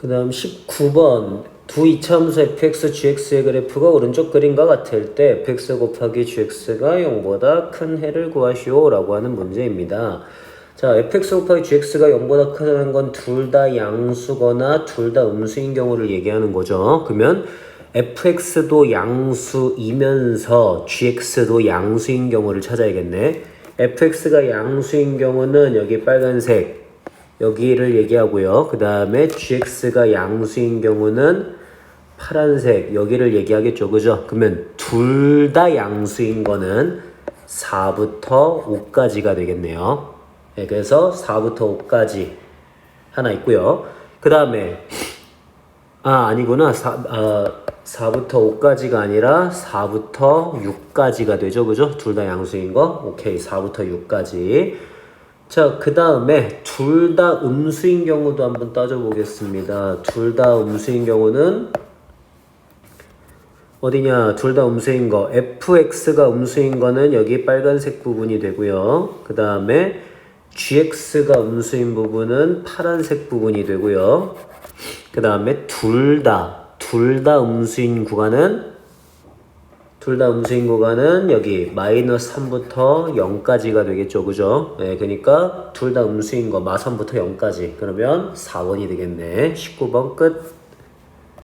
그 다음 19번 두 이차함수 fx, gx의 그래프가 오른쪽 그림과 같을 때 fx 곱하기 gx가 0보다 큰 해를 구하시오 라고 하는 문제입니다. 자, fx 곱하기 gx가 0보다 크다는 건 둘 다 양수거나 둘 다 음수인 경우를 얘기하는 거죠. 그러면 fx도 양수이면서 gx도 양수인 경우를 찾아야겠네. fx가 양수인 경우는 여기 빨간색 여기를 얘기하고요. 그 다음에 gx가 양수인 경우는 파란색 여기를 얘기하겠죠. 그죠? 그러면 둘 다 양수인 거는 4부터 5까지가 되겠네요. 네, 그래서 4부터 5까지 하나 있고요. 그 다음에 아 아니구나 4, 아, 4부터 5까지가 아니라 4부터 6까지가 되죠. 그죠? 둘 다 양수인 거. 오케이 4부터 6까지 자, 그 다음에 둘 다 음수인 경우도 한번 따져보겠습니다. 둘 다 음수인 경우는 어디냐? 둘 다 음수인 거. fx가 음수인 거는 여기 빨간색 부분이 되고요. 그 다음에 gx가 음수인 부분은 파란색 부분이 되고요. 그 다음에 둘 다, 둘 다 음수인 구간은 둘 다 음수인 구간은 여기 마이너스 3부터 0까지가 되겠죠. 그죠? 네, 그러니까 둘 다 음수인 거 마선부터 0까지. 그러면 4번이 되겠네. 19번 끝.